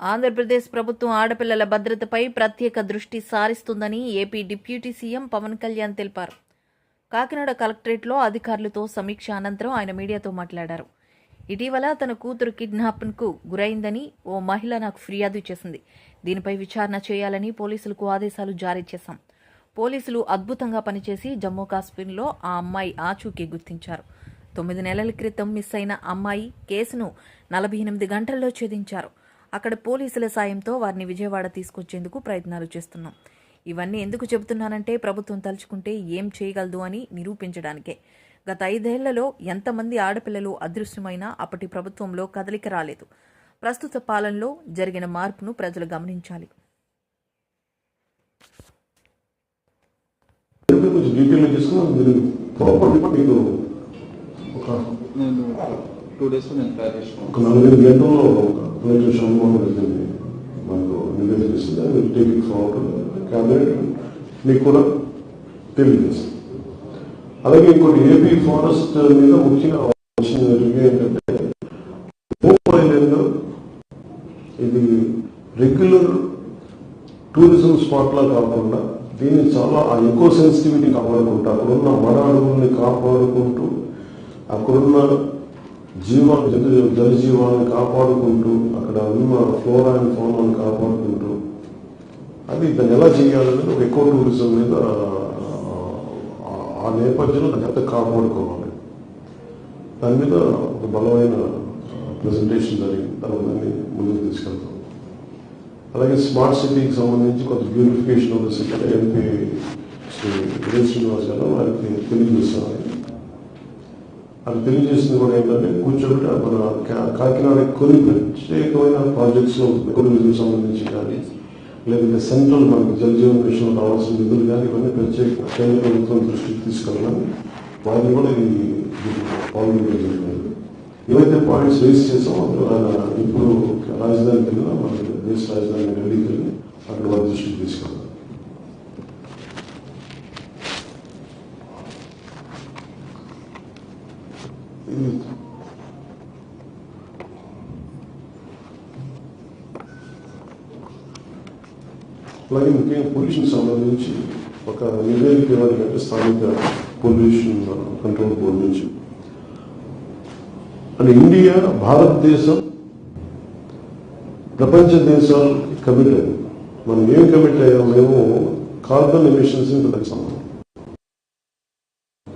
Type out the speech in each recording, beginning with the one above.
ఆంధ్రప్రదేశ్ ప్రభుత్వం ఆడపిల్లల భద్రతపై ప్రత్యేక దృష్టి సారిస్తుందని AP deputy CM Pawan Kalyan తెలిపారు. కాకినాడ కలెక్టరేట్లో అధికారులతో సమీక్ష అనంతరం ఆయన మీడియాతో మాట్లాడారు. ఇటీవల తన కూతురు కిడ్నాప్కు గురైందని ఓ మహిళ నాకు ఫిర్యాదు చేసింది. దీనిపై విచారణ చేయాలని పోలీసులకు ఆదేశాలు జారీ చేశాం. పోలీసులు అద్భుతంగా పనిచేసి జమ్మూ కాశ్మీర్లో ఆ అమ్మాయి ఆచూకీ గుర్తించారు. తొమ్మిది నెలల క్రితం మిస్ అయిన అమ్మాయి కేసును నలభై ఎనిమిది గంటల్లో ఛేదించారు. అక్కడ పోలీసుల సాయంతో వారిని విజయవాడ తీసుకొచ్చేందుకు ప్రయత్నాలు చేస్తున్నాం. ఇవన్నీ ఎందుకు చెబుతున్నానంటే ప్రభుత్వం తలుచుకుంటే ఏం చేయగలదు అని నిరూపించడానికే. గత ఐదేళ్ళలో ఎంతమంది ఆడపిల్లలు అదృశ్యమైనా అప్పటి ప్రభుత్వంలో కదలిక రాలేదు. ప్రస్తుత పాలనలో జరిగిన మార్పును ప్రజలు గమనించాలి. నేను టూ డేస్ నేను ప్లాన్ చేసుకున్నాను ఒక నలభై గంటల్లో ఒక నివేదిక ఇస్తుంది అది టేక్ ఇట్ ఫార్వర్డ్ క్యాబినెట్ మీకు కూడా తెలియజేస్తుంది అలాగే ఇంకోటి ఏపీ ఫారెస్ట్ మీద ముఖ్యంగా వచ్చిన రివ్యూ ఏంటంటే భూప్ ఇది రెగ్యులర్ టూరిజం స్పాట్లా కాకుండా దీన్ని చాలా ఆ ఎకో సెన్సిటివిటీ కాపాడుకుంటూ అక్కడున్న మర అడవుల్ని కాపాడుకుంటూ అక్కడున్న జీవ జల జలజీవాలను కాపాడుకుంటూ అక్కడ ఉన్న ఫ్లోరా అండ్ ఫోనాన్ని కాపాడుకుంటూ అది దాన్ని ఎలా చేయాలనేది ఒక ఎకో టూరిజం మీద ఆ- నేపథ్యంలో దాన్ని ఎంత కాపాడుకోవాలి. దాని మీద ఒక బలమైన ప్రెజెంటేషన్ జరిగింది. తర్వాత దాన్ని ముందుకు తీసుకెళ్తాం. అలాగే స్మార్ట్ సిటీకి సంబంధించి కొంత beautification of the city MP Shri Vijay Srinivas garu వారికి తెలియజేస్తున్నారు అది తెలియజేసింది కూడా ఏంటంటే కూర్చోబెట్టి మన కా- కాకినాడ కొన్ని ప్రత్యేకమైన ప్రాజెక్ట్స్లో సంబంధించి కానీ లేదంటే సెంట్రల్ మనకి జల్ జీవన్ మిషన్ రావాల్సిన నిధులు కానీ ఇవన్నీ ప్రత్యేక కేంద్ర ప్రభుత్వం దృష్టికి తీసుకెళ్ళాలి వారిని కూడా ఇది పాల్గొనడం జరిగింది. ఏవైతే పాయింట్స్ రేస్ చేసామో అందులో ఇప్పుడు రాజధానికి వెళ్ళినా మన దేశ రాజధాని ఢిల్లీకి వెళ్ళి అక్కడ వారి దృష్టికి తీసుకెళ్ళాలి ఇది అలాగే ముఖ్యంగా పొల్యూషన్ సంబంధించి ఒక నివేదిక ఇవ్వాలంటే స్థానిక పొల్యూషన్ కంట్రోల్ బోర్డు నుంచి. అంటే ఇండియా భారతదేశం ప్రపంచ దేశాలు కమిట్ అయింది మనం ఏం కమిట్ అయ్యాం? మేము కార్బన్ ఎమిషన్స్ తగ్గిస్తాం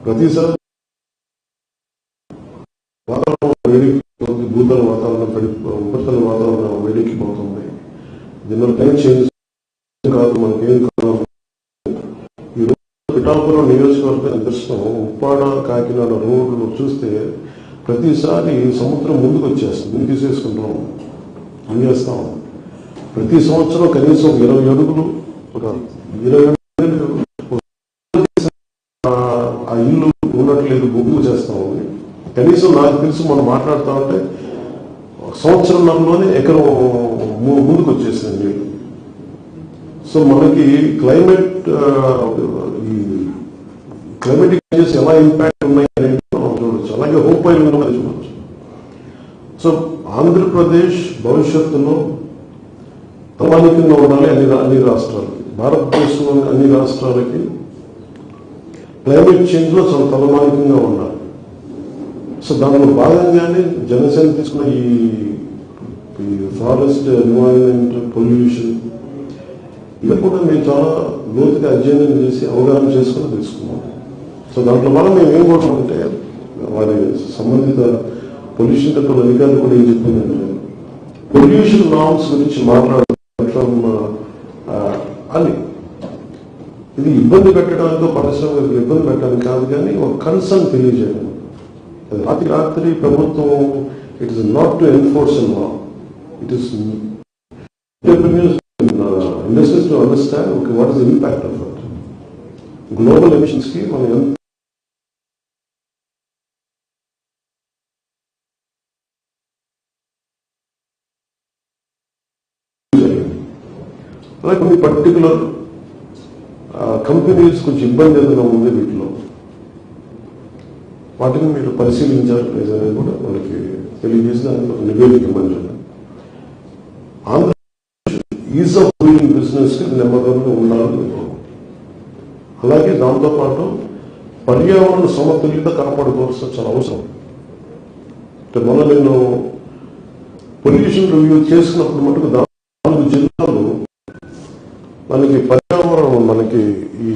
ప్రతిసారి వాతావరణం వేడెక్కిపోతుంది భూతల వాతావరణం పడి ఉపరితల వాతావరణం వేడెక్కిపోతుంది. దీనివల్ల టైం చేంజ్ కాదు మనకేం కాదు. ఈరోజు పిఠాపురం నియోజకవర్గం దృష్టం ఉప్పాడ కాకినాడ రోడ్లు చూస్తే ప్రతిసారి సముద్రం ముందుకు వచ్చేస్తుంది. ముందు తీసేసుకుంటాం. అంగేస్తాం ప్రతి సంవత్సరం కనీసం ఇరవై అడుగులు ఒక ఇరవై అడుగులు ఆ- ఇల్లు ఉన్నట్లేదు బొగ్గు చేస్తాం కనీసం నాకు తెలుసు మనం మాట్లాడుతా ఉంటే సంవత్సరంలోనే ఎకరం ముందుకు వచ్చేసింది. నీళ్ళు సో మనకి క్లైమేట్ క్లైమేటిక్ చేంజెస్ ఎలా ఇంపాక్ట్ ఉన్నాయి అనేది మనం చూడవచ్చు అలాగే హోప్ ఆయిల్ కూడా సో ఆంధ్రప్రదేశ్ భవిష్యత్తులో ప్రమాణికంగా ఉండాలి అన్ని అన్ని రాష్ట్రాలకి. భారతదేశంలోని అన్ని రాష్ట్రాలకి క్లైమేట్ చేంజ్లో చాలా తలమానికంగా ఉండాలి. సో దానిలో భాగంగానే జనసేన తీసుకున్న ఈ ఈ ఫారెస్ట్ ఎన్వైరన్మెంట్ పొల్యూషన్ ఇది కూడా మేము చాలా లోతుగా అధ్యయనం చేసి అవగాహన చేసుకుని తెలుసుకున్నాం. సో దాంట్లో మనం మేము ఏం కోరుకుంటే వారి సంబంధిత పొల్యూషన్ కంట్రోల్ అధికారులు కూడా ఏం చెప్పిందంటే పొల్యూషన్ నామ్స్ గురించి మాట్లాడటం అని. ఇది ఇబ్బంది పెట్టడానికి పరిశ్రమలకు ఇబ్బంది పెట్టడానికి కాదు కానీ ఒక కన్సర్న్ తెలియజేయడం. రాత్రి రాత్రి ప్రభుత్వం it is not to enforce law it is investors to understand okay, what is the impact of it. Global emission scheme on ఎంత అలాగే కొన్ని పర్టికులర్ కంపెనీస్ కొంచెం ఇబ్బంది ఏదైనా ఉంది వీటిలో వాటిని మీరు పరిశీలించాలి లేదనేది కూడా మనకి తెలియజేసిన నివేదిక ఇవ్వండి Andhra Pradesh ease of doing business నెమ్మదిగా ఉండాలని అలాగే దాంతోపాటు పర్యావరణ సమతుల్యత కనపడుకోవాల్సిన చాలా అవసరం. అంటే మొన్న నేను పొల్యూషన్ రివ్యూ చేసినప్పుడు మటుకు నాలుగు జిల్లాలు మనకి పర్యావరణం మనకి ఈ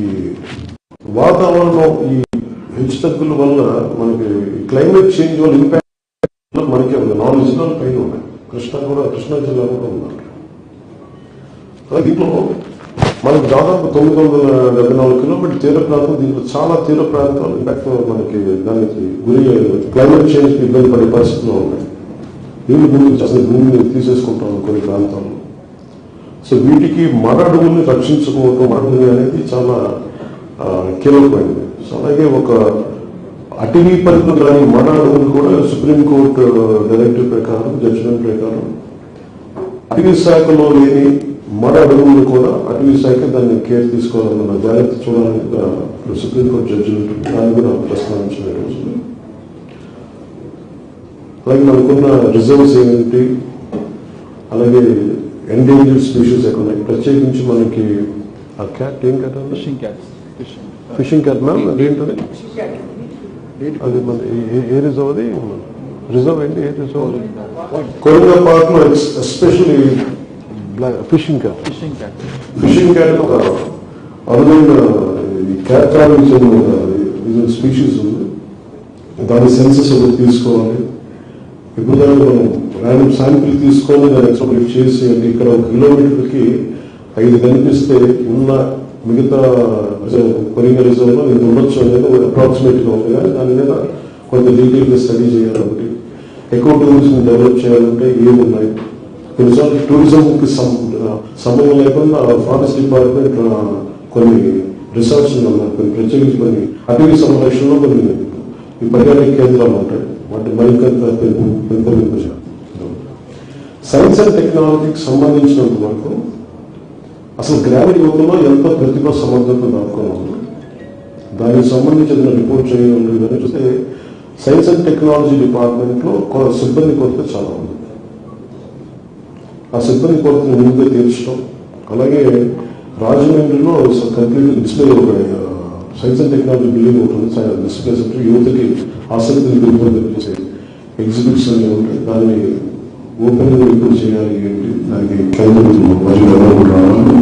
వాతావరణం ఈ హెచ్చుతగ్గుల వల్ల మనకి క్లైమేట్ చేంజ్ వల్ల ఇంపాక్ట్ మనకి ఉంది. నాలుగు జిల్లాల పైన ఉన్నాయి. కృష్ణా కూడా కృష్ణా జిల్లా కూడా ఉన్నారు దీంట్లో మనకు దాదాపు తొమ్మిది వందల డెబ్బై నాలుగు కిలోమీటర్ తీర ప్రాంతం దీంట్లో చాలా తీర ప్రాంతాలు ఇంపాక్ట్ మనకి దానికి గురి క్లైమేట్ చేంజ్ ఇబ్బంది పడే పరిస్థితుల్లో ఉన్నాయి. నీళ్ళు భూమి అసలు భూమిని తీసేసుకుంటాం కొన్ని ప్రాంతాల్లో సో వీటికి మర అడుగుల్ని రక్షించుకోవటం మర అనేది చాలా కీలకమైనది. సో అలాగే ఒక అటవీ పరిధిలో కానీ మర అడవులు కూడా సుప్రీంకోర్టు డైరెక్టివ్ uh, ప్రకారం జడ్జిమెంట్ ప్రకారం అటవీ శాఖలో లేని మర అడవులు కూడా అటవీ శాఖ దాన్ని కేర్ తీసుకోవాలన్న జాగ్రత్త చూడాలని ఆ, సుప్రీంకోర్టు జడ్జిమెంట్ దాన్ని కూడా ప్రస్తావించిన రోజులు అలాగే మనకున్న రిజర్వ్స్ ఏంటి అలాగే ఎండేంజర్డ్ స్పీషీస్ ఎక్కడ ఉన్నాయి ప్రత్యేకించి మనకి ఆ క్యాట్ ఏం cat fishing cats fishing cat ma'am? అదేంటది? అది మన ఏ- రిజర్వ్ అది? రిజర్వ్ ఏంటి? ఏ రిజర్వ్ కొరంగా పార్క్లో especially fishing cat fishing cats fishing cat ఒక అరుదైన క్యాట్ స్పీషీస్ ఉంది. దాని సెన్సెస్ ఒకటి తీసుకోవాలి. ఇప్పుడు దాన్ని మనం ర్యాండమ్ శాంపిల్ తీసుకొని దాన్ని ఎక్స్ప్లోరేట్ చేసి అంటే ఇక్కడ ఒక కిలోమీటర్కి ఐదు కనిపిస్తే ఉన్న మిగతా కొరింగ రిజర్వ్లో ఇంత ఉండొచ్చు అనేది అప్రాక్సిమేట్గా ఉంది. కానీ దాని మీద కొంత డీటెయిల్గా స్టడీ చేయాలి ఒకటి. ఎక్కువ టూరిజం డెవలప్ చేయాలంటే ఏమి ఉన్నాయి కొన్నిసార్లు టూరిజం కి సంబంధం లేకుండా ఫారెస్ట్ డిపార్ట్మెంట్ కొన్ని రిసార్ట్స్ ఉన్నాయి కొన్ని ప్రత్యేకించి కొన్ని అటవీ సంరక్షణలో కొన్ని ఈ పర్యాటక కేంద్రాలు ఉంటాయి. వాటి మరింత పెంపొందించారు సైన్స్ అండ్ టెక్నాలజీకి సంబంధించినంత వరకు అసలు గ్రామీణ యువతలో ఎంత ప్రతిభ సమర్థత దాక్కున్నాము దానికి సంబంధించిన రిపోర్ట్ చేయండి లేదని చూస్తే సైన్స్ అండ్ టెక్నాలజీ డిపార్ట్మెంట్లో సిబ్బంది కొరత చాలా ఉంది. ఆ సిబ్బంది కొరతను ముందుగా తీర్చడం అలాగే రాజమండ్రిలో కంప్లీట్ డిస్ప్లే ఒక సైన్స్ అండ్ టెక్నాలజీ బిల్డింగ్ ఉంటుంది డిస్ప్లే సెంటర్ యువతకి ఆసక్తిని పెంపొందించే ఎగ్జిబిట్స్ అనేవి ఉంటాయి. దాన్ని ఓపెన్ ఎక్కువ చేయాలి ఏంటి దానికి కేంద్రం మరియు ఎవరు రావాలి.